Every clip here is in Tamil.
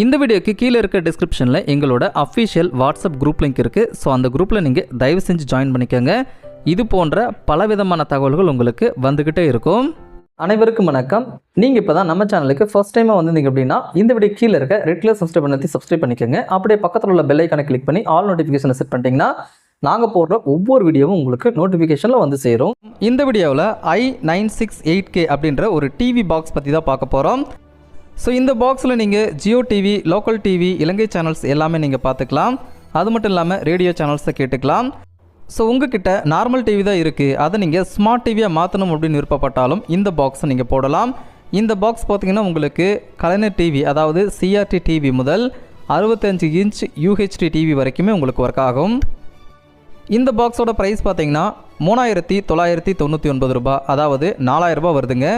இந்த வீடியோக்கு கீழே இருக்க டிஸ்கிரிப்ஷனில் எங்களோட அஃபிஷியல் வாட்ஸ்அப் குரூப் லிங்க் இருக்குது ஸோ அந்த குரூப்பில் நீங்கள் தயவு செஞ்சு ஜாயின் பண்ணிக்கோங்க. இது போன்ற பலவிதமான தகவல்கள் உங்களுக்கு வந்துக்கிட்டே இருக்கும். அனைவருக்கும் வணக்கம். நீங்கள் இப்போ தான் நம்ம சேனலுக்கு ஃபஸ்ட் டைமாக வந்திருந்தீங்க அப்படின்னா இந்த வீடியோ கீழே இருக்க ரெட் கலர் சப்ஸ்கிரைப் பண்ணி சப்ஸ்கிரைப் பண்ணிக்கோங்க. அப்படியே பக்கத்தில் உள்ள பெல் ஐக்கானை கிளிக் பண்ணி ஆல் நோட்டிஃபிகேஷனை செட் பண்ணிட்டீங்கன்னா நாங்கள் போடுற ஒவ்வொரு வீடியோவும் உங்களுக்கு நோட்டிஃபிகேஷனில் வந்து சேரும். இந்த வீடியோவில் I nine six eight K அப்படின்ற ஒரு டிவி பாக்ஸ் பற்றி தான் பார்க்க போகிறோம் ஸோ இந்த பாக்ஸில் நீங்கள் Jio TV local TV Ilangai channels எல்லாமே நீங்கள் பார்த்துக்கலாம். அது மட்டும் இல்லாமல் ரேடியோ சேனல்ஸை கேட்டுக்கலாம். ஸோ உங்ககிட்ட நார்மல் டிவி தான் இருக்குது அதை நீங்கள் ஸ்மார்ட் டிவியாக மாற்றணும் அப்படின்னு விருப்பப்பட்டாலும் இந்த பாக்ஸை நீங்கள் போடலாம். இந்த பாக்ஸ் பார்த்தீங்கன்னா உங்களுக்கு கலைஞர் டிவி அதாவது சிஆர்டி டிவி முதல் அறுபத்தஞ்சு இன்ச் யூஹெச்டி டிவி வரைக்குமே உங்களுக்கு ஒர்க் ஆகும். இந்த பாக்ஸோட ப்ரைஸ் பார்த்தீங்கன்னா மூணாயிரத்தி தொள்ளாயிரத்தி தொண்ணூற்றி ஒன்பது ரூபாய் அதாவது நாலாயிரரூபா வருதுங்க.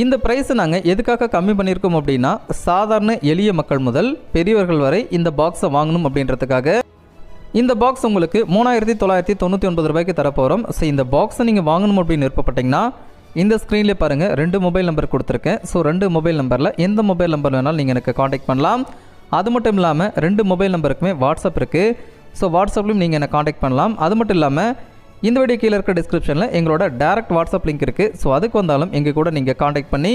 இந்த ப்ரைஸை நாங்கள் எதுக்காக கம்மி பண்ணியிருக்கோம் அப்படின்னா சாதாரண எளிய மக்கள் முதல் பெரியவர்கள் வரை இந்த பாக்ஸை வாங்கணும் அப்படின்றதுக்காக. இந்த பாக்ஸ் உங்களுக்கு மூணாயிரத்தி தொள்ளாயிரத்தி தொண்ணூற்றி ஒன்பது ரூபாய்க்கு தரப்போகிறோம் ஸோ இந்த பாக்ஸை நீங்கள் வாங்கணும் அப்படின்னு விருப்பப்பட்டிங்கன்னா இந்த ஸ்க்ரீன்லேயே பாருங்கள் ரெண்டு மொபைல் நம்பர் கொடுத்துருக்கேன். ஸோ ரெண்டு மொபைல் நம்பரில் எந்த மொபைல் நம்பர் வேணாலும் நீங்கள் எனக்கு காண்டாக்ட் பண்ணலாம். அது மட்டும் இல்லாமல் ரெண்டு மொபைல் நம்பருக்குமே வாட்ஸ்அப் இருக்குது ஸோ வாட்ஸ்அப்லையும் நீங்கள் என்னை காண்டாக்ட் பண்ணலாம். அது மட்டும் இல்லாமல் இந்த வீடியோ கீழே இருக்க டிஸ்கிரிப்ஷனில் எங்களோட டேரக்ட் வாட்ஸ்அப் லிங்க் இருக்குது ஸோ அதுக்கு வந்தாலும் எங்கள் கூட நீங்கள் காண்டாக்ட் பண்ணி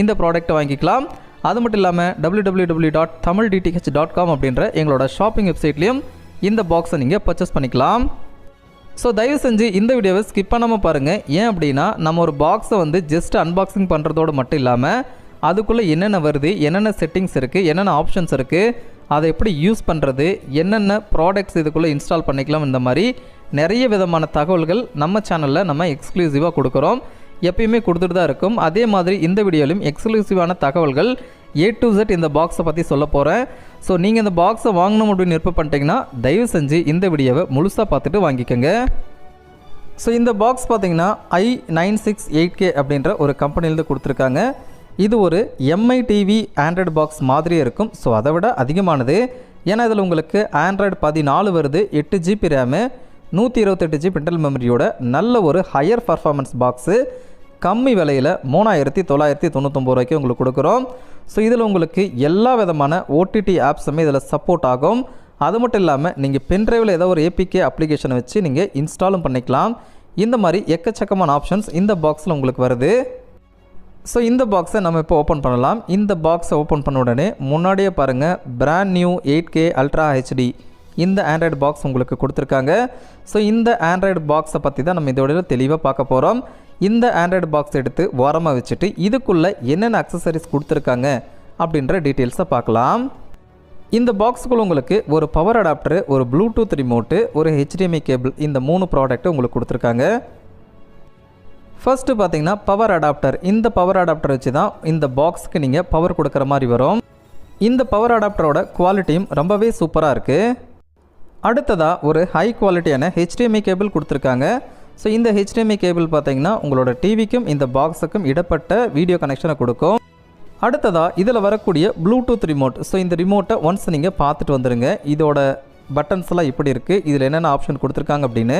இந்த ப்ராடக்ட்டை வாங்கிக்கலாம். அது மட்டும் இல்லாமல் W W W dot Tamil DTH dot com அப்படின்ற எங்களோட ஷாப்பிங் வெப்சைட்லேயும் இந்த பாக்ஸை நீங்கள் பர்ச்சேஸ் பண்ணிக்கலாம். ஸோ தயவு செஞ்சு இந்த வீடியோவை ஸ்கிப் பண்ணாமல் பாருங்கள் ஏன் அப்படின்னா நம்ம ஒரு பாக்ஸை வந்து ஜஸ்ட் அன்பாக்சிங் பண்ணுறதோடு மட்டும் இல்லாமல் அதுக்குள்ளே என்னென்ன வருது என்னென்ன செட்டிங்ஸ் இருக்குது என்னென்ன ஆப்ஷன்ஸ் இருக்குது அதை எப்படி யூஸ் பண்ணுறது என்னென்ன ப்ராடக்ட்ஸ் இதுக்குள்ளே இன்ஸ்டால் பண்ணிக்கலாம் இந்த மாதிரி நிறைய விதமான தகவல்கள் நம்ம சேனலில் நம்ம எக்ஸ்க்ளூசிவாக கொடுக்குறோம். எப்பயுமே கொடுத்துட்டு தான் இருக்கும். அதே மாதிரி இந்த வீடியோலையும் எக்ஸ்க்ளூசிவான தகவல்கள் ஏ டு ஜெட் இந்த பாக்ஸை பற்றி சொல்ல போகிறேன் ஸோ நீங்கள் இந்த பாக்ஸை வாங்கணும் அப்படின்னு விருப்பம் பண்ணிட்டீங்கன்னா தயவு செஞ்சு இந்த வீடியோவை முழுசாக பார்த்துட்டு வாங்கிக்கோங்க. ஸோ இந்த பாக்ஸ் பார்த்தீங்கன்னா I nine six eight K அப்படின்ற ஒரு கம்பெனிலேருந்து கொடுத்துருக்காங்க. இது ஒரு எம்ஐ டிவி ஆண்ட்ராய்டு பாக்ஸ் மாதிரியே இருக்கும். ஸோ அதை விட அதிகமானது. ஏன்னா இதில் உங்களுக்கு ஆண்ட்ராய்டு பதினாலு வருது எட்டு ஜிபி ரேமு நூற்றி இருபத்தெட்டு ஜிபி இன்டர்னல் மெமரியோட நல்ல ஒரு ஹையர் பர்ஃபார்மன்ஸ் பாக்ஸு கம்மி விலையில் மூணாயிரத்தி தொள்ளாயிரத்தி தொண்ணூத்தொம்பது ரூபாய்க்கு உங்களுக்கு கொடுக்குறோம். ஸோ இதில் உங்களுக்கு எல்லா விதமான ஓடிடி ஆப்ஸுமே இதில் சப்போர்ட் ஆகும். அது மட்டும் இல்லாமல் நீங்கள் பென்ட்ரைவில் ஏதோ ஒரு ஏபிகே அப்ளிகேஷனை வச்சு நீங்கள் இன்ஸ்டாலும் பண்ணிக்கலாம். இந்த மாதிரி எக்கச்சக்கமான ஆப்ஷன்ஸ் இந்த பாக்ஸில் உங்களுக்கு வருது. ஸோ இந்த பாக்ஸை நம்ம இப்போ ஓப்பன் பண்ணலாம். இந்த பாக்ஸை ஓப்பன் பண்ண உடனே முன்னாடியே பாருங்கள் brand new eight K ultra HD இந்த ஆண்ட்ராய்டு பாக்ஸ் உங்களுக்கு கொடுத்துருக்காங்க. ஸோ இந்த ஆண்ட்ராய்டு பாக்ஸை பற்றி தான் நம்ம இதோட தெளிவாக பார்க்க போகிறோம் இந்த ஆண்ட்ராய்டு பாக்ஸ் எடுத்து ஓரமாக வச்சுட்டு இதுக்குள்ளே என்னென்ன அக்சசரிஸ் கொடுத்துருக்காங்க அப்படின்ற டீட்டெயில்ஸை பார்க்கலாம். இந்த பாக்ஸுக்குள்ள உங்களுக்கு ஒரு பவர் அடாப்டரு ஒரு ப்ளூடூத் ரிமோட்டு ஒரு ஹெச்டிஎம்ஐ கேபிள் இந்த மூணு ப்ராடக்ட்டு உங்களுக்கு கொடுத்துருக்காங்க. ஃபர்ஸ்ட்டு பார்த்தீங்கன்னா பவர் அடாப்டர் இந்த பவர் அடாப்டர் வச்சு தான் இந்த பாக்ஸுக்கு நீங்கள் பவர் கொடுக்குற மாதிரி வரும். இந்த பவர் அடாப்டரோட குவாலிட்டியும் ரொம்பவே சூப்பராக இருக்குது அடுத்ததாக ஒரு ஹை குவாலிட்டியான ஹெச்டிஎம்ஐ கேபிள் கொடுத்துருக்காங்க. ஸோ இந்த ஹெச்டிஎம்ஐ கேபிள் பார்த்தீங்கன்னா உங்களோட டிவிக்கும் இந்த பாக்ஸுக்கும் இடப்பட்ட வீடியோ கனெக்ஷனை கொடுக்கும். அடுத்ததாக இதில் வரக்கூடிய ப்ளூடூத் ரிமோட் ஸோ இந்த ரிமோட்டை ஒன்ஸ் நீங்கள் பார்த்துட்டு வந்துடுங்க இதோட பட்டன்ஸ்லாம் இப்படி இருக்குது இதில் என்னென்ன ஆப்ஷன் கொடுத்துருக்காங்க அப்படின்னு.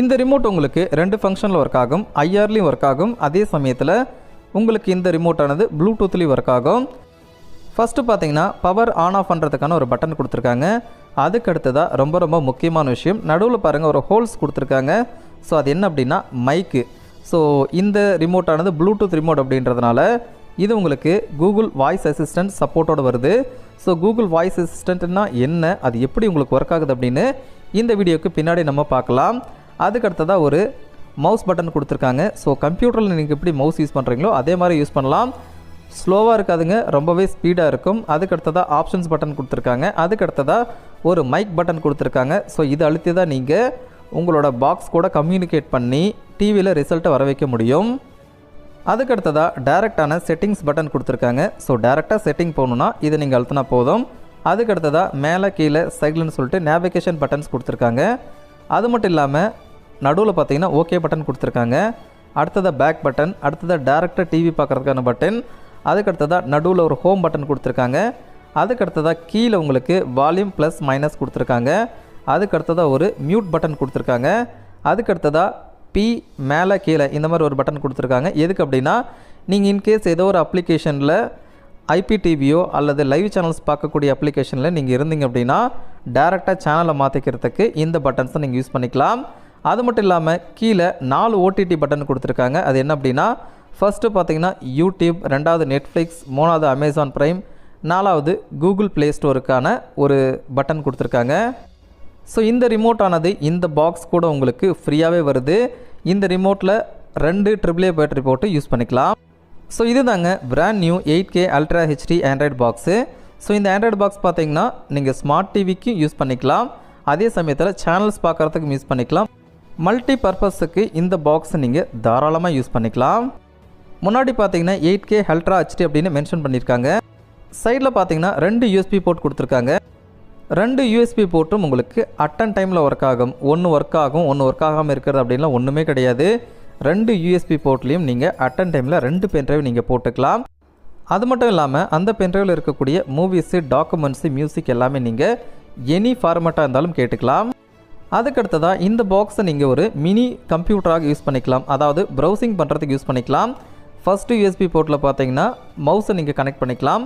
இந்த ரிமோட் உங்களுக்கு ரெண்டு ஃபங்க்ஷனில் ஒர்க் ஆகும். ஐஆர்லேயும் ஒர்க் ஆகும். அதே சமயத்தில் உங்களுக்கு இந்த ரிமோட்டானது ப்ளூடூத்லேயும் ஒர்க் ஆகும். ஃபஸ்ட்டு பார்த்தீங்கன்னா பவர் ஆன் ஆஃப் பண்ணுறதுக்கான ஒரு பட்டன் கொடுத்துருக்காங்க. அதுக்கு அடுத்ததாக ரொம்ப ரொம்ப முக்கியமான விஷயம் நடுவில் பாருங்கள் ஒரு ஹோல்ஸ் கொடுத்துருக்காங்க. ஸோ அது என்ன அப்படின்னா மைக்கு ஸோ இந்த ரிமோட்டானது ப்ளூடூத் ரிமோட் அப்படின்றதுனால இது உங்களுக்கு கூகுள் வாய்ஸ் அசிஸ்டன்ட் சப்போர்ட்டோடு வருது. ஸோ கூகுள் வாய்ஸ் அசிஸ்டண்ட்னா என்ன? அது எப்படி உங்களுக்கு ஒர்க் ஆகுது அப்படின்னு இந்த வீடியோக்கு பின்னாடி நம்ம பார்க்கலாம். அதுக்கு அடுத்ததாக ஒரு மவுஸ் பட்டன் கொடுத்துருக்காங்க. ஸோ கம்ப்யூட்டரில் நீங்கள் எப்படி மவுஸ் யூஸ் பண்ணுறீங்களோ அதே மாதிரி யூஸ் பண்ணலாம். ஸ்லோவாக இருக்காதுங்க ரொம்பவே ஸ்பீடாக இருக்கும். அதுக்கு அடுத்ததாக ஆப்ஷன்ஸ் பட்டன் கொடுத்துருக்காங்க. அதுக்கு அடுத்ததாக ஒரு மைக் பட்டன் கொடுத்துருக்காங்க. ஸோ இது அழுத்தி தான் நீங்கள் உங்களோட பாக்ஸ் கூட கம்யூனிகேட் பண்ணி டிவியில் ரிசல்ட்டை வர வைக்க முடியும். அதுக்கு அடுத்ததாக டேரெக்டான செட்டிங்ஸ் பட்டன் கொடுத்துருக்காங்க. ஸோ டேரெக்டாக செட்டிங் போகணுன்னா இதை நீங்கள் அழுத்தினா போதும். அதுக்கு அடுத்ததாக மேலே கீழே சைக்கிள்னு சொல்லிட்டு நேவிகேஷன் பட்டன்ஸ் கொடுத்துருக்காங்க. அது மட்டும் இல்லாமல் நடுவில் பார்த்தீங்கன்னா ஓகே பட்டன் கொடுத்துருக்காங்க. அடுத்ததாக பேக் பட்டன் அடுத்ததாக டேரெக்டாக டிவி பார்க்குறதுக்கான பட்டன் அதுக்கு அடுத்ததாக நடுவில் ஒரு ஹோம் பட்டன் கொடுத்துருக்காங்க. அதுக்கு அடுத்ததாக கீழே உங்களுக்கு வால்யூம் ப்ளஸ் மைனஸ் கொடுத்துருக்காங்க. அதுக்கு அடுத்ததாக ஒரு மியூட் பட்டன் கொடுத்துருக்காங்க. அதுக்கு அடுத்ததாக பி மேலே கீழே இந்த மாதிரி ஒரு பட்டன் கொடுத்துருக்காங்க. எதுக்கு அப்படின்னா நீங்கள் இன்கேஸ் ஏதோ ஒரு அப்ளிகேஷனில் ஐபிடிவியோ அல்லது லைவ் சேனல்ஸ் பார்க்கக்கூடிய அப்ளிகேஷனில் நீங்கள் இருந்தீங்க அப்படின்னா டேரெக்டாக சேனலை மாற்றிக்கிறதுக்கு இந்த பட்டன்ஸை நீங்கள் யூஸ் பண்ணிக்கலாம். அது மட்டும் இல்லாமல் கீழே நாலு ஓடிடி பட்டன் கொடுத்துருக்காங்க. அது என்ன அப்படின்னா ஃபஸ்ட்டு பார்த்தீங்கன்னா யூடியூப் ரெண்டாவது நெட்ஃப்ளிக்ஸ் மூணாவது அமேசான் ப்ரைம் நாலாவது கூகுள் ப்ளே ஸ்டோருக்கான ஒரு பட்டன் கொடுத்துருக்காங்க. ஸோ இந்த ரிமோட் ஆனது இந்த பாக்ஸ் கூட உங்களுக்கு ஃப்ரீயாகவே வருது. இந்த ரிமோட்டில் ரெண்டு ட்ரிபிள் ஏ பேட்டரி போட்டு யூஸ் பண்ணிக்கலாம். ஸோ இது தாங்க brand new eight K ultra HD Android box so இந்த ஆண்ட்ராய்டு பாக்ஸ் பார்த்தீங்கன்னா நீங்கள் ஸ்மார்ட் டிவிக்கும் யூஸ் பண்ணிக்கலாம். அதே சமயத்தில் சேனல்ஸ் பார்க்குறதுக்கும் யூஸ் பண்ணிக்கலாம். மல்டி பர்பஸுக்கு இந்த பாக்ஸை நீங்கள் தாராளமாக யூஸ் பண்ணிக்கலாம். முன்னாடி பார்த்தீங்கன்னா எயிட் கே ஹல்ட்ரா ஹெச்டி அப்படின்னு மென்ஷன் பண்ணியிருக்காங்க. சைடில் பார்த்தீங்கன்னா ரெண்டு யூஎஸ்பி போர்ட் கொடுத்துருக்காங்க. ரெண்டு யூஎஸ்பி போர்ட்டும் உங்களுக்கு அட்டன் டைமில் ஒர்க் ஆகும். ஒன்று ஒர்க் ஆகும் ஒன்று ஒர்க் ஆகாமல் இருக்கிறது அப்படின்லாம் ஒன்றுமே கிடையாது. ரெண்டு யூஎஸ்பி போர்ட்லேயும் நீங்கள் அட்டன் டைமில் ரெண்டு பென்ட்ரைவ் நீங்கள் போட்டுக்கலாம். அது மட்டும் இல்லாமல் அந்த பென்ட்ரைவில் இருக்கக்கூடிய மூவிஸு டாக்குமெண்ட்ஸு மியூசிக் எல்லாமே நீங்கள் எனி ஃபார்மேட்டாக இருந்தாலும் கேட்டுக்கலாம். அதுக்கடுத்ததாக இந்த பாக்ஸை நீங்கள் ஒரு மினி கம்ப்யூட்டராக யூஸ் பண்ணிக்கலாம். அதாவது ப்ரௌசிங் பண்ணுறதுக்கு யூஸ் பண்ணிக்கலாம். ஃபஸ்ட்டு யூஎஸ்பி போர்ட்டில் பார்த்தீங்கன்னா மவுஸை நீங்கள் கனெக்ட் பண்ணிக்கலாம்.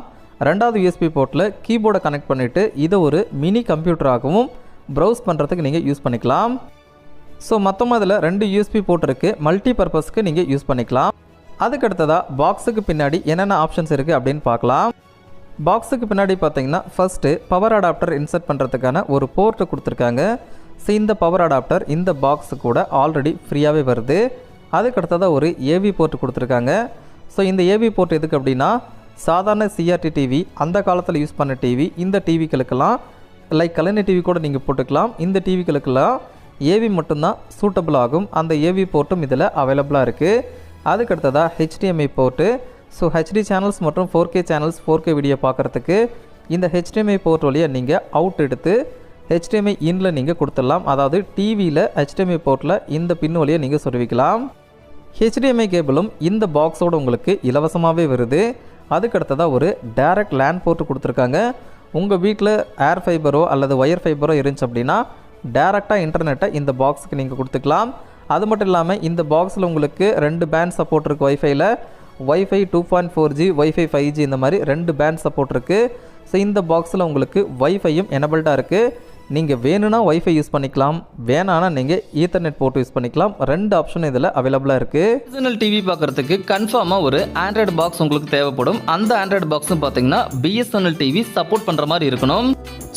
ரெண்டாவது யூஎஸ்பி போர்ட்டில் கீபோர்டை கனெக்ட் பண்ணிவிட்டு இதை ஒரு மினி கம்ப்யூட்டராகவும் ப்ரௌஸ் பண்ணுறதுக்கு நீங்கள் யூஸ் பண்ணிக்கலாம். ஸோ மொத்தமாக இதில் ரெண்டு யூஎஸ்பி போர்ட் இருக்குது மல்டி பர்பஸ்க்கு நீங்கள் யூஸ் பண்ணிக்கலாம். அதுக்கடுத்ததாக பாக்ஸுக்கு பின்னாடி என்னென்ன ஆப்ஷன்ஸ் இருக்குது அப்படின்னு பார்க்கலாம். பாக்ஸுக்கு பின்னாடி பார்த்தீங்கன்னா ஃபஸ்ட்டு பவர் அடாப்டர் இன்சர்ட் பண்ணுறதுக்கான ஒரு போர்ட்டு கொடுத்துருக்காங்க. ஸோ இந்த பவர் அடாப்டர் இந்த பாக்ஸு கூட ஆல்ரெடி ஃப்ரீயாகவே வருது. அதுக்கடுத்ததாக ஒரு ஏவி போர்ட் கொடுத்துருக்காங்க. ஸோ இந்த ஏவி போர்ட் எதுக்கு அப்படின்னா சாதாரண சிஆர்டி டிவி அந்த காலத்தில் யூஸ் பண்ண டிவி இந்த டிவிகளுக்கெல்லாம் லைக் கலைஞர் டிவி கூட நீங்கள் போட்டுக்கலாம். இந்த டிவிகளுக்கெல்லாம் ஏவி மட்டும்தான் சூட்டபிள் ஆகும். அந்த ஏவி போர்ட்டும் இதில் அவைலபிளாக இருக்குது அதுக்கடுத்ததாக HDMI port so HD channels மற்றும் four K channels four K video பார்க்குறதுக்கு இந்த ஹெச்டிஎம்ஐ போர்ட் வழியாக நீங்கள் அவுட் எடுத்து ஹெச்டிஎம்ஐ இன்ல நீங்கள் கொடுத்துடலாம். அதாவது டிவியில் ஹெச்டிஎம்ஐ போர்ட்டில் இந்த பின் வழியை நீங்கள் சொருவிக்கலாம். ஹெச்டிஎம்ஐ கேபிளும் இந்த பாக்ஸோடு உங்களுக்கு இலவசமாகவே வருது. அதுக்கடுத்ததாக ஒரு டைரக்ட் லேண்ட் போர்ட்டு கொடுத்துருக்காங்க. உங்கள் வீட்டில் ஏர் ஃபைபரோ அல்லது ஒயர் ஃபைபரோ இருந்துச்சு அப்படின்னா டேரெக்டாக இன்டர்நெட்டை இந்த பாக்ஸுக்கு நீங்கள் கொடுத்துக்கலாம். அது மட்டும் இல்லாமல் இந்த பாக்ஸில் உங்களுக்கு ரெண்டு பேண்ட் சப்போர்ட் இருக்குது ஒய்ஃபைல wifi two point four G wifi five G இந்த மாதிரி ரெண்டு பேண்ட் சப்போர்ட் இருக்குது ஸோ இந்த பாக்ஸில் உங்களுக்கு ஒய்ஃபையும் எனபிள்டாக இருக்குது நீங்கள் வேணும்னா ஒய்ஃபை யூஸ் பண்ணிக்கலாம். வேணான்னா நீங்கள் ஈத்தர்நெட் போட்டு யூஸ் பண்ணிக்கலாம். ரெண்டு ஆப்ஷன் இதில் அவைலபிளாக இருக்குது ஒரிஜினல் டிவி பார்க்குறதுக்கு கன்ஃபார்மாக ஒரு ஆண்ட்ராய்டு பாக்ஸ் உங்களுக்கு தேவைப்படும். அந்த ஆண்ட்ராய்டு பாக்ஸும் பார்த்தீங்கன்னா பிஎஸ்என்எல் டிவி சப்போர்ட் பண்ணுற மாதிரி இருக்கணும்.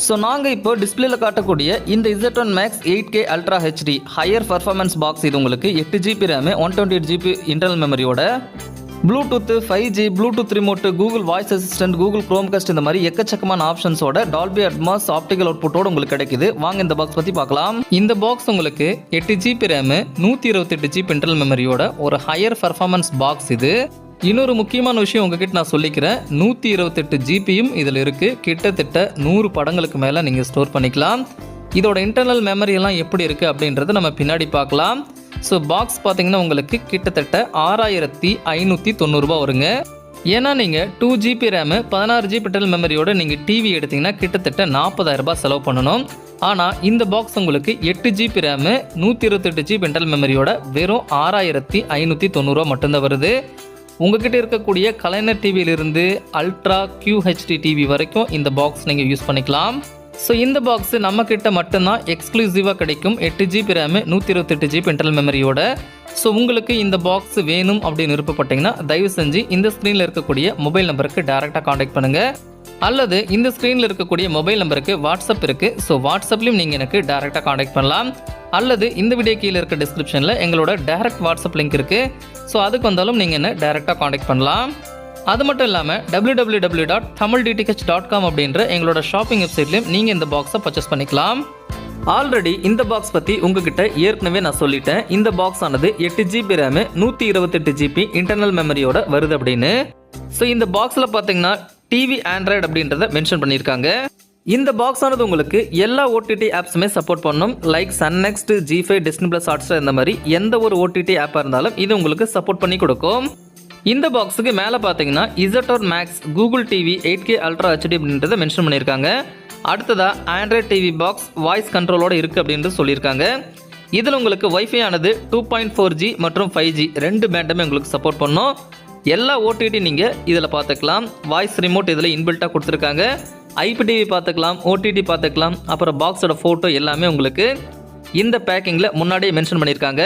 ஸோ நாங்கள் இப்போ டிஸ்பிளேல காட்டக்கூடிய இந்த Z one max eight K ultra HD higher performance box இது உங்களுக்கு எட்டு GB RAM one twenty eight GB internal மெமரியோட Bluetooth five G Bluetooth remote Google voice assistant Google Chromecast இந்த மாதிரி எக்கச்சக்கமான ஆப்ஷன்ஸோட டால்பி அட்மாஸ் ஆப்டிகல் அவுட்புட்டோட உங்களுக்கு கிடைக்குது. வாங்க இந்த பாக்ஸ் பற்றி பார்க்கலாம். இந்த பாக்ஸ் உங்களுக்கு எட்டு ஜிபி ரேமு நூற்றி இருபத்தெட்டு ஜிபி இன்டர்னல் மெமரியோட ஒரு ஹையர் பர்ஃபார்மன்ஸ் பாக்ஸ் இது. இன்னொரு முக்கியமான விஷயம் உங்ககிட்ட நான் சொல்லிக்கிறேன். நூற்றி இருபத்தெட்டு ஜிபியும் இதில் இருக்குது கிட்டத்தட்ட நூறு படங்களுக்கு மேலே நீங்கள் ஸ்டோர் பண்ணிக்கலாம். இதோட இன்டர்னல் மெமரி எல்லாம் எப்படி இருக்குது அப்படின்றத நம்ம பின்னாடி பார்க்கலாம். ஸோ பாக்ஸ் பார்த்தீங்கன்னா உங்களுக்கு கிட்டத்தட்ட ஆறாயிரத்தி ஐநூற்றி தொண்ணூறுபா வருங்க. ஏன்னா நீங்கள் டூ ஜிபி ரேமு பதினாறு ஜிபி டெல் மெமரியோட நீங்கள் டிவி எடுத்தீங்கன்னா கிட்டத்தட்ட 40000 ரூபாய் செலவு பண்ணணும். ஆனால் இந்த பாக்ஸ் உங்களுக்கு எட்டு ஜிபி ரேமு நூற்றி இருபத்தெட்டு ஜிபி இன்டர்னல் மெமரியோட வெறும் ஆறாயிரத்தி ஐநூற்றி தொண்ணூறுரூவா மட்டும்தான் வருது. உங்ககிட்ட இருக்கக்கூடிய கலைஞர் டிவியிலிருந்து அல்ட்ரா கியூஹெச்டி டிவி வரைக்கும் இந்த பாக்ஸ் நீங்கள் யூஸ் பண்ணிக்கலாம். ஸோ இந்த பாக்ஸ் நம்ம கிட்ட மட்டும்தான் எக்ஸ்க்ளூசிவாக கிடைக்கும். எட்டு ஜிபி ரேமு நூற்றி இருபத்தெட்டு ஜிபி இன்டர்னல் மெமரியோட ஸோ உங்களுக்கு இந்த பாக்ஸ் வேணும் அப்படின்னு விருப்பப்பட்டீங்கன்னா தயவு செஞ்சு இந்த ஸ்க்ரீனில் இருக்கக்கூடிய மொபைல் நம்பருக்கு டேரெக்டாக காண்டாக்ட் பண்ணுங்கள் அல்லது இந்த ஸ்க்ரீனில் இருக்கக்கூடிய மொபைல் நம்பருக்கு வாட்ஸ்அப் இருக்குது ஸோ வாட்ஸ்அப்லையும் நீங்கள் எனக்கு டேரெக்டாக காண்டாக்ட் பண்ணலாம். அல்லது இந்த வீடியோ கீழே இருக்க டிஸ்கிரிப்ஷனில் எங்களோட டேரக்ட் வாட்ஸ்அப் லிங்க் இருக்குது ஸோ அதுக்கு வந்தாலும் நீங்கள் என்ன டேரெக்டாக காண்டாக்ட் பண்ணலாம். அது மட்டும் இல்லாமல் W W W dot Tamil DTH dot com அப்படின்ற எங்களோட ஷாப்பிங் வெப்சைட்லையும் நீங்கள் இந்த பாக்ஸை பர்ச்சேஸ் பண்ணிக்கலாம். ஆல்ரெடி இந்த பாக்ஸ் பற்றி உங்ககிட்ட ஏற்கனவே நான் சொல்லிட்டேன். இந்த பாக்ஸ் ஆனது எட்டு ஜிபி ரேமு நூற்றி இருபத்தெட்டு ஜிபி இன்டர்னல் மெமரியோட வருது அப்படின்னு. ஸோ இந்த பாக்ஸில் பார்த்தீங்கன்னா டிவி ஆண்ட்ராய்டு அப்படின்றத மென்ஷன் பண்ணியிருக்காங்க. இந்த பாக்ஸ் ஆனது உங்களுக்கு எல்லா ஓடிடி ஆப்ஸுமே சப்போர்ட் பண்ணும். Like Sun NXT Zee five Disney plus Hotstar இந்த மாதிரி எந்த ஒரு ஓடிடி ஆப்பாக இருந்தாலும் இது உங்களுக்கு சப்போர்ட் பண்ணி கொடுக்கும். இந்த பாக்ஸுக்கு மேலே பார்த்தீங்கன்னா இசட்டோர் max Google TV eight K ultra HD அப்படின்றத மென்ஷன் பண்ணியிருக்காங்க. அடுத்ததாக ஆண்ட்ராய்ட் டிவி பாக்ஸ் வாய்ஸ் கண்ட்ரோலோட இருக்குது அப்படின்ட்டு சொல்லியிருக்காங்க. இதில் உங்களுக்கு வைஃபை ஆனது டூ பாயிண்ட் ஃபோர் ஜி மற்றும் ஃபைவ் ஜி ரெண்டு பேண்டுமே உங்களுக்கு சப்போர்ட் பண்ணும். எல்லா ஓடிடி நீங்கள் இதில் பார்த்துக்கலாம் வாய்ஸ் ரிமோட் இதில் இன்பில்ட்டாக கொடுத்துருக்காங்க. ஐபிடிவி பார்த்துக்கலாம் ஓடிடி பார்த்துக்கலாம் அப்புறம் பாக்ஸோட ஃபோட்டோ எல்லாமே உங்களுக்கு இந்த பேக்கிங்கில் முன்னாடியே மென்ஷன் பண்ணியிருக்காங்க.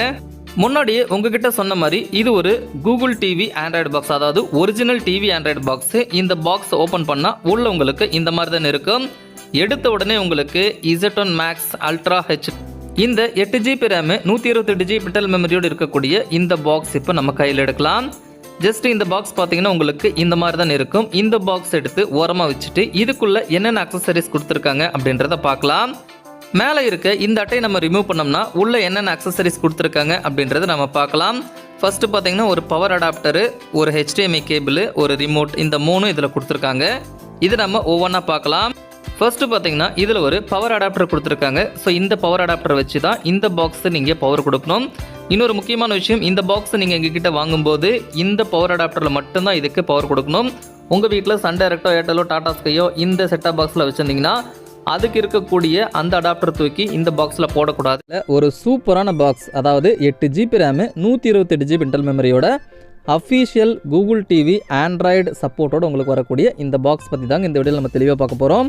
முன்னாடியே உங்ககிட்ட சொன்ன மாதிரி இது ஒரு கூகுள் டிவி ஆண்ட்ராய்டு பாக்ஸ் அதாவது ஒரிஜினல் டிவி ஆண்ட்ராய்டு பாக்ஸ் இந்த பாக்ஸ் ஓப்பன் பண்ணால் உள்ள உங்களுக்கு இந்த மாதிரி தான் இருக்கும் எடுத்த உடனே உங்களுக்கு இசட்டோன் மேக்ஸ் அல்ட்ரா ஹெச் இந்த எட்டு ஜிபி ரேமு நூற்றி இருபத்தெட்டு ஜிபி பிட்டல் மெமரியோடு இருக்கக்கூடிய இந்த பாக்ஸ் இப்போ நம்ம கையில் எடுக்கலாம். ஜஸ்ட் இந்த பாக்ஸ் பார்த்தீங்கன்னா உங்களுக்கு இந்த மாதிரி தான் இருக்கும். இந்த பாக்ஸ் எடுத்து ஓரமாக வச்சுட்டு இதுக்குள்ளே என்னென்ன அக்சசரிஸ் கொடுத்துருக்காங்க அப்படின்றத பார்க்கலாம். மேலே இருக்க இந்த அட்டையை நம்ம ரிமூவ் பண்ணோம்னா உள்ளே என்னென்ன அக்சசரிஸ் கொடுத்துருக்காங்க அப்படின்றத நம்ம பார்க்கலாம். ஃபஸ்ட்டு பார்த்தீங்கன்னா ஒரு பவர் அடாப்டரு ஒரு ஹெச்டிஎம்ஐ கேபிள் ஒரு ரிமோட் இந்த மூணும் இதில் கொடுத்துருக்காங்க. இது நம்ம ஒவ்வொன்றா பார்க்கலாம். ஃபஸ்ட்டு பார்த்தீங்கன்னா இதில் ஒரு பவர் அடாப்டர் கொடுத்துருக்காங்க. ஸோ இந்த பவர் அடாப்டர் வச்சு தான் இந்த பாக்ஸை நீங்கள் பவர் கொடுக்கணும். இன்னொரு முக்கியமான விஷயம் இந்த பாக்ஸை நீங்கள் எங்ககிட்ட வாங்கும்போது இந்த பவர் அடாப்டரில் மட்டும்தான் இதுக்கு பவர் கொடுக்கணும். உங்கள் வீட்டில் சன் டேரக்டோ ஏர்டெலோ டாடா ஸ்கையோ இந்த செட்டாப் பாக்ஸில் வச்சுருந்தீங்கன்னா அதுக்கு இருக்கக்கூடிய அந்த அடாப்டர் தூக்கி இந்த பாக்ஸில் போடக்கூடாது. ஒரு சூப்பரான பாக்ஸ் அதாவது எட்டு ஜிபி ரேமு நூற்றி இருபத்தெட்டு ஜிபி இன்டல் மெமரியோட அஃபீஷியல் கூகுள் டிவி ஆண்ட்ராய்டு சப்போர்ட்டோட உங்களுக்கு வரக்கூடிய இந்த பாக்ஸ் பற்றி தாங்க இந்த வீடியோவில் நம்ம தெளிவாக பார்க்க போகிறோம்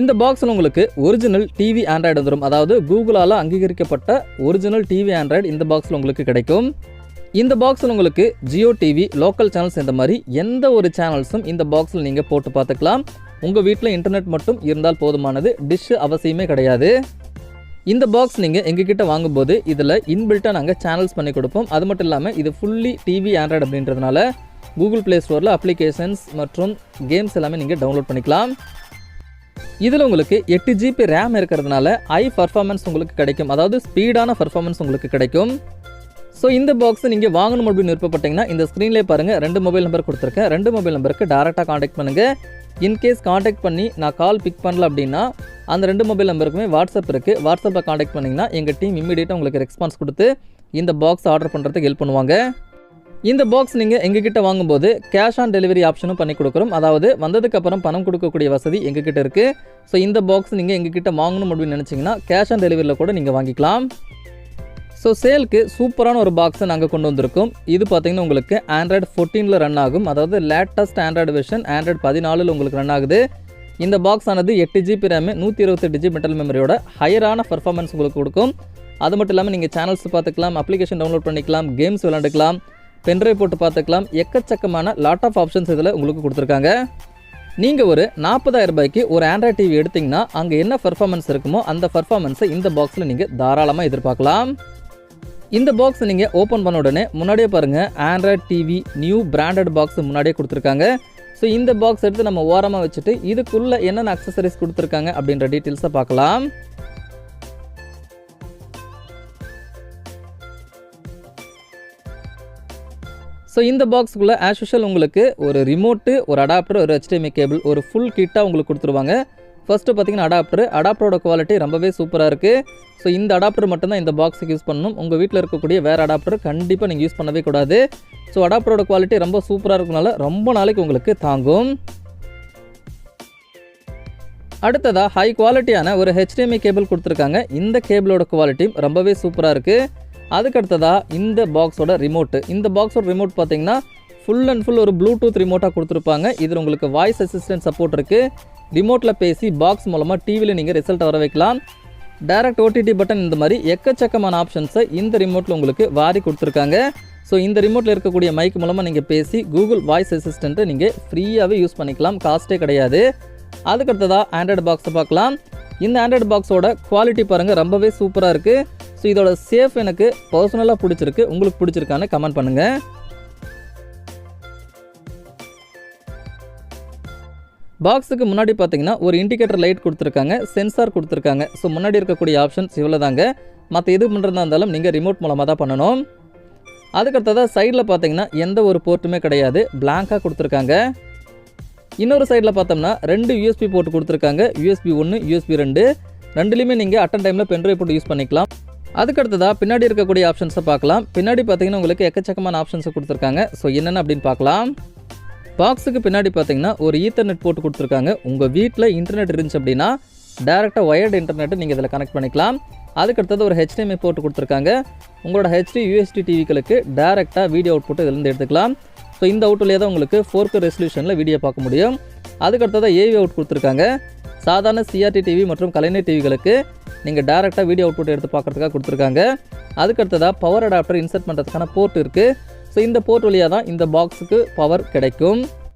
இந்த பாக்ஸில் உங்களுக்கு ஒரிஜினல் டிவி ஆண்ட்ராய்டு வந்துடும் அதாவது கூகுளால் அங்கீகரிக்கப்பட்ட ஒரிஜினல் டிவி ஆண்ட்ராய்டு இந்த பாக்ஸில் உங்களுக்கு கிடைக்கும். இந்த பாக்ஸில் உங்களுக்கு ஜியோ டிவி லோக்கல் சேனல்ஸ் இந்த மாதிரி எந்த ஒரு சேனல்ஸும் இந்த பாக்ஸில் நீங்கள் போட்டு பார்த்துக்கலாம். உங்கள் வீட்டில் இன்டர்நெட் மட்டும் இருந்தால் போதுமானது டிஷ் அவசியமே கிடையாது. இந்த பாக்ஸ் நீங்கள் எங்ககிட்ட வாங்கும்போது இதில் இன்பில்ட்டாக நாங்கள் சேனல்ஸ் பண்ணி கொடுப்போம். அது மட்டும் இல்லாமல் இது ஃபுல்லி டிவி ஆண்ட்ராய்டு அப்படின்றதுனால கூகுள் ப்ளே ஸ்டோரில் அப்ளிகேஷன்ஸ் மற்றும் கேம்ஸ் எல்லாமே நீங்கள் டவுன்லோட் பண்ணிக்கலாம். இதில் உங்களுக்கு எட்டு ஜிபி ரேம் இருக்கிறதுனால ஹை பர்ஃபார்மன்ஸ் உங்களுக்கு கிடைக்கும். அதாவது ஸ்பீடான பர்ஃபார்மன்ஸ் உங்களுக்கு கிடைக்கும். ஸோ இந்த பாக்ஸை நீங்கள் வாங்கணும் அப்படின்னு விருப்பப்பட்டீங்கன்னா இந்த ஸ்க்ரீன்லேயே பாருங்கள் ரெண்டு மொபைல் நம்பர் கொடுத்துருக்கேன். ரெண்டு மொபைல் நம்பருக்கு டேரெக்டாக காண்டாக்ட் பண்ணுங்கள் இன்கேஸ் காண்டாக்ட் பண்ணி நான் கால் பிக் பண்ணல அப்படின்னா அந்த ரெண்டு மொபைல் நம்பருக்குமே வாட்ஸ்அப் இருக்குது வாட்ஸ்அப்பில் காண்டாக்ட் பண்ணிங்கன்னா எங்கள் டீம் இமீடியட்டாக உங்களுக்கு ரெஸ்பான்ஸ் கொடுத்து இந்த பாக்ஸ் ஆர்டர் பண்ணுறதுக்கு ஹெல்ப் பண்ணுவாங்க. இந்த பாக்ஸ் நீங்கள் எங்ககிட்ட வாங்கும்போது கேஷ் ஆன் டெலிவரி ஆப்ஷனும் பண்ணி கொடுக்குறோம். அதாவது வந்ததுக்கப்புறம் பணம் கொடுக்கக்கூடிய வசதி எங்ககிட்ட இருக்குது ஸோ இந்த பாக்ஸ் நீங்கள் எங்ககிட்ட வாங்கணும் அப்படின்னு நினச்சிங்கன்னா கேஷ் ஆன் டெலிவரியில் கூட நீங்கள் வாங்கிக்கலாம். ஸோ சேலுக்கு சூப்பரான ஒரு பாக்ஸை நாங்கள் கொண்டு வந்திருக்கோம். இது பார்த்தீங்கன்னா உங்களுக்கு ஆண்ட்ராய்டு ஃபோர்டீனில் ரன் ஆகும். அதாவது லேட்டஸ்ட் ஆண்ட்ராய்டு வெர்ஷன் ஆண்ட்ராய்டு பதினாலில் உங்களுக்கு ரன் ஆகுது. இந்த பாக்ஸ் ஆனது எட்டு ஜிபி ரேமு நூற்றி இருபத்தெட்டு ஜிபி மெட்டல் மெமரியோட ஹையரான பர்ஃபார்மன்ஸ் உங்களுக்கு கொடுக்கும். அது மட்டும் இல்லாமல் நீங்கள் சேனல்ஸ் பார்த்துக்கலாம் அப்ளிகேஷன் டவுன்லோட் பண்ணிக்கலாம் கேம்ஸ் விளாண்டுக்கலாம் பென்ட்ரைவ் போட்டு பார்த்துக்கலாம். எக்கச்சக்கமான லாட் ஆஃப் ஆப்ஷன்ஸ் இதில் உங்களுக்கு கொடுத்துருக்காங்க. நீங்கள் ஒரு நாற்பதாயிரம் ரூபாய்க்கு ஒரு ஆண்ட்ராய்ட் டிவி எடுத்தீங்கன்னா அங்கே என்ன பர்ஃபார்மன்ஸ் இருக்குமோ அந்த பர்ஃபார்மன்ஸை இந்த பாக்ஸில் நீங்கள் தாராளமாக எதிர்பார்க்கலாம். இந்த பாக்ஸ் நீங்கள் ஓப்பன் பண்ண உடனே முன்னாடியே பாருங்கள் Android TV new branded box முன்னாடியே கொடுத்துருக்காங்க. ஸோ இந்த பாக்ஸ் எடுத்து நம்ம ஓரமாக வச்சுட்டு இதுக்குள்ளே என்னென்ன அக்சசரிஸ் கொடுத்துருக்காங்க அப்படின்ற டீட்டெயில்ஸை பார்க்கலாம். ஸோ இந்த பாக்ஸுக்குள்ளே ஆஸ் யூஷுவல் உங்களுக்கு ஒரு ரிமோட்டு ஒரு அடாப்டர் ஒரு ஹெச்டிஎம்ஐ கேபிள் ஒரு ஃபுல் கிட்டாக உங்களுக்கு கொடுத்துருவாங்க. ஃபர்ஸ்ட்டு பார்த்தீங்கன்னா அடாப்டர் அடாப்டரோட குவாலிட்டி ரொம்பவே சூப்பராக இருக்குது ஸோ இந்த அடாப்டர் மட்டும்தான் இந்த பாக்ஸுக்கு யூஸ் பண்ணணும். உங்கள் வீட்டில் இருக்கக்கூடிய வேறு அடாப்டர் கண்டிப்பாக நீங்கள் யூஸ் பண்ணவே கூடாது. ஸோ அடாப்டரோட குவாலிட்டி ரொம்ப சூப்பராக இருக்கனால ரொம்ப நாளைக்கு உங்களுக்கு தாங்கும். அடுத்ததாக ஹை குவாலிட்டியான ஒரு ஹெச்டிஎம்ஐ கேபிள் கொடுத்துருக்காங்க. இந்த கேபிளோட குவாலிட்டியும் ரொம்பவே சூப்பராக இருக்குது அதுக்கு அடுத்ததாக இந்த பாக்ஸோட ரிமோட்டு இந்த பாக்ஸோட ரிமோட் பார்த்தீங்கன்னா ஃபுல் அண்ட் ஃபுல் ஒரு ப்ளூடூத் ரிமோட்டாக கொடுத்துருப்பாங்க. இதில் உங்களுக்கு வாய்ஸ் அசிஸ்டன்ட் சப்போர்ட் இருக்குது ரிமோட்டில் பேசி பாக்ஸ் மூலமாக டிவியில் நீங்கள் ரிசல்ட் வர வைக்கலாம். டைரக்ட் ஓடிடி பட்டன் இந்த மாதிரி எக்கச்சக்கமான ஆப்ஷன்ஸை இந்த ரிமோட்டில் உங்களுக்கு வாரி கொடுத்துருக்காங்க. ஸோ இந்த ரிமோட்டில் இருக்கக்கூடிய மைக் மூலமாக நீங்கள் பேசி கூகுள் வாய்ஸ் அசிஸ்டண்ட்டை நீங்கள் ஃப்ரீயாகவே யூஸ் பண்ணிக்கலாம். காஸ்ட்டே கிடையாது. அதுக்கடுத்ததாக ஆண்ட்ராய்டு பாக்ஸை பார்க்கலாம். இந்த ஆண்ட்ராய்டு பாக்ஸோட குவாலிட்டி பாருங்கள் ரொம்பவே சூப்பராக இருக்குது ஸோ இதோட சேஃப் எனக்கு பர்சனலாக பிடிச்சிருக்கு. உங்களுக்கு பிடிச்சிருக்கான்னு கமெண்ட் பண்ணுங்கள் பாக்ஸுக்கு முன்னாடி பார்த்தீங்கன்னா ஒரு இண்டிகேட்டர் லைட் கொடுத்துருக்காங்க சென்சார் கொடுத்துருக்காங்க. ஸோ முன்னாடி இருக்கக்கூடிய ஆப்ஷன்ஸ் இவ்வளோ தாங்க மற்ற எது பண்ணுறதா இருந்தாலும் நீங்கள் ரிமோட் மூலமாக தான் பண்ணணும். அதுக்கடுத்ததாக சைடில் பார்த்தீங்கன்னா எந்த ஒரு போர்ட்டுமே கிடையாது. பிளாங்காக கொடுத்துருக்காங்க. இன்னொரு சைடில் பார்த்தோம்னா ரெண்டு யூஎஸ்பி போர்ட் கொடுத்துருக்காங்க. யூஎஸ்பி ஒன்று யூஎஸ்பி ரெண்டு. ரெண்டுலேயுமே நீங்கள் அட்டன் டைமில் பென்ட்ரைவ் போட்டு யூஸ் பண்ணிக்கலாம். அதுக்கடுத்ததாக பின்னாடி இருக்கக்கூடிய ஆப்ஷன்ஸை பார்க்கலாம். பின்னாடி பார்த்தீங்கன்னா உங்களுக்கு எக்கச்சக்கமான ஆப்ஷன்ஸை கொடுத்துருக்காங்க. ஸோ என்னென்ன அப்படின்னு பார்க்கலாம். பாக்ஸுக்கு பின்னாடி பார்த்தீங்கன்னா ஒரு ஈத்தர்நெட் போட்டு கொடுத்துருக்காங்க. உங்கள் வீட்டில் இன்டர்நெட் இருந்துச்சு அப்படின்னா டேரெக்டாக ஒயர்டு இன்டர்நெட்டை நீங்கள் இதில் கனெக்ட் பண்ணிக்கலாம். அதுக்கடுத்தது ஒரு ஹெச்டிஎம்ஐ போட்டு கொடுத்துருக்காங்க. உங்களோட ஹெச்டி யூஎஸ்டி டிவிகளுக்கு டேரெக்டாக வீடியோ அவுட் போட்டு இதிலேருந்து எடுத்துக்கலாம். ஸோ இந்த அவுட் தான் உங்களுக்கு ஃபோர்க்கு ரெசல்யூஷனில் வீடியோ பார்க்க முடியும். அதுக்கடுத்ததாக ஏவி அவுட் கொடுத்துருக்காங்க. சாதாரண சிஆர்டி டிவி மற்றும் கலைஞர் டிவிகளுக்கு நீங்கள் டேரெக்டாக வீடியோ அவுட்புட் எடுத்து பார்க்குறதுக்காக கொடுத்துருக்காங்க. அதுக்கடுத்ததாக பவர் அடாப்டர் இன்சர்ட் பண்ணுறதுக்கான போர்ட் இருக்குது ஸோ இந்த போர்ட் வழியாக தான் இந்த பாக்ஸுக்கு பவர் கிடைக்கும்.